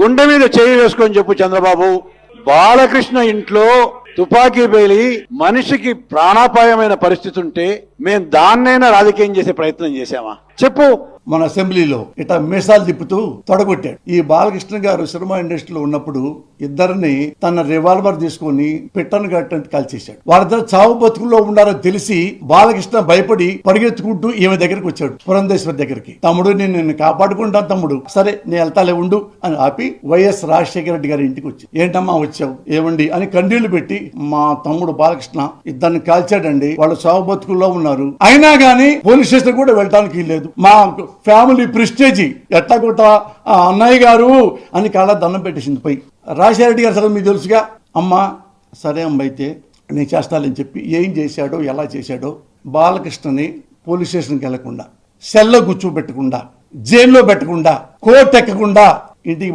గుండె మీద చేయి వేసుకొని చెప్పు చంద్రబాబు. బాలకృష్ణ ఇంట్లో తుపాకీ పేలి మనిషికి ప్రాణాపాయమైన పరిస్థితి ఉంటే మేము దాన్నైనా రాజకీయం చేసే ప్రయత్నం చేశామా? చెప్పు. మన అసెంబ్లీలో ఇట మీసాలు తిప్పుతూ తొడగొట్టాడు. ఈ బాలకృష్ణ గారు సినిమా ఇండస్ట్రీలో ఉన్నప్పుడు ఇద్దరిని తన రివాల్వర్ తీసుకొని పిట్టను కట్టని కాల్చేశాడు. వాళ్ళిద్దరు చావు బతుకుల్లో ఉన్నారో తెలిసి బాలకృష్ణ భయపడి పరిగెత్తుకుంటూ ఈమె దగ్గరికి వచ్చాడు పురంధేశ్వరి దగ్గరికి. తమ్ముడు నేను నిన్ను కాపాడుకుంటాను తమ్ముడు. సరే నేను వెళ్తాలే ఉండు అని ఆపి వైఎస్ రాజశేఖర రెడ్డి గారి ఇంటికి వచ్చి ఏంటమ్మా వచ్చావు? ఏమండి? అని కన్నీళ్ళు పెట్టి మా తమ్ముడు బాలకృష్ణ ఇద్దరిని కాల్చాడండి. వాళ్ళు చావు బతుకుల్లో ఉన్నారు. అయినా గానీ పోలీస్ స్టేషన్ కూడా వెళ్ళడానికి లేదు మా ఫ్యామిలీ ప్రిస్టేజీ. ఎట్లా కొట్ట? ఆ అన్నయ్య గారు అని కళ్ళ దండం పెట్టేసింది పోయి. రాజశేఖరెడ్డి గారు సరే మీకు తెలుసుగా? అమ్మా సరే అమ్మ అయితే నేను చేస్తానని చెప్పి ఏం చేశాడో ఎలా చేశాడో బాలకృష్ణని పోలీస్ స్టేషన్కి వెళ్ళకుండా సెల్లో కూర్చోబెట్టకుండా జైల్లో పెట్టకుండా కోర్టు ఎక్కకుండా ఇంటికి